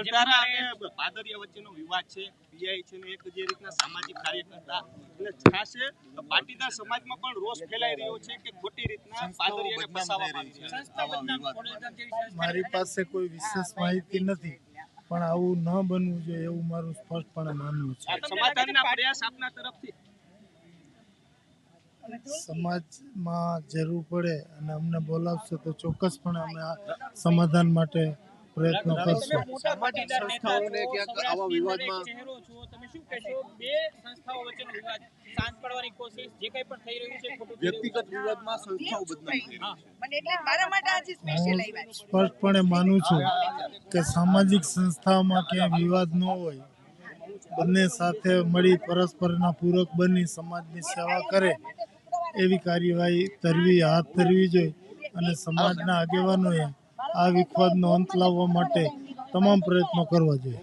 સરદારા અને પાદરિયા વચ્ચેનો વિવાદ છે પીઆઈ છે ને એક જે રીતના સામાજિક કાર્યકર્તા એટલે છાશે પાટીદાર સમાજમાં પણ રોષ ફેલાઈ રહ્યો છે કે ખોટી રીતના પાદરિયાને ફસાવવામાં છે. મારી પાસે કોઈ વિશેષ માહિતી નથી પણ આવું ન બનવું જોઈએ એવું મારું સ્પષ્ટપણે માનવું છે. સમાધાનના પ્રયાસ આપના તરફથી. સમાજમાં જરૂર પડે અને અમને બોલાવશે તો ચોક્કસપણે અમે સમાધાન માટે પ્રયત્નો કરશું. સામાજિક સંસ્થાઓને ક્યાંક આવા વિવાદમાં ચહેરો છો તમે શું કહેશો? બે સંસ્થાઓ વચ્ચેનો વિવાદ શાંત પાડવાની કોશિશ જે કંઈ પણ થઈ રહ્યું છે ખોટું થઈ રહ્યું છે. વ્યક્તિગત વિવાદમાં સંસ્થાઓ બદનામ થઈ રહી છે મને એટલે મારા માટે આજે સ્પેશિયલ હું સ્પષ્ટપણે માનું છું કે સામાજિક સંસ્થાઓમાં ક્યાંય વિવાદ ન હોય. બંને સાથે મળી પરસ્પરના પૂરક બની સમાજની સેવા કરે એવી કાર્યવાહી ધરવી હાથ ધરવી જોઈએ અને સમાજના આગેવાનોએ આ વિખવાદનો અંત લાવવા માટે તમામ પ્રયત્નો કરવા જોઈએ.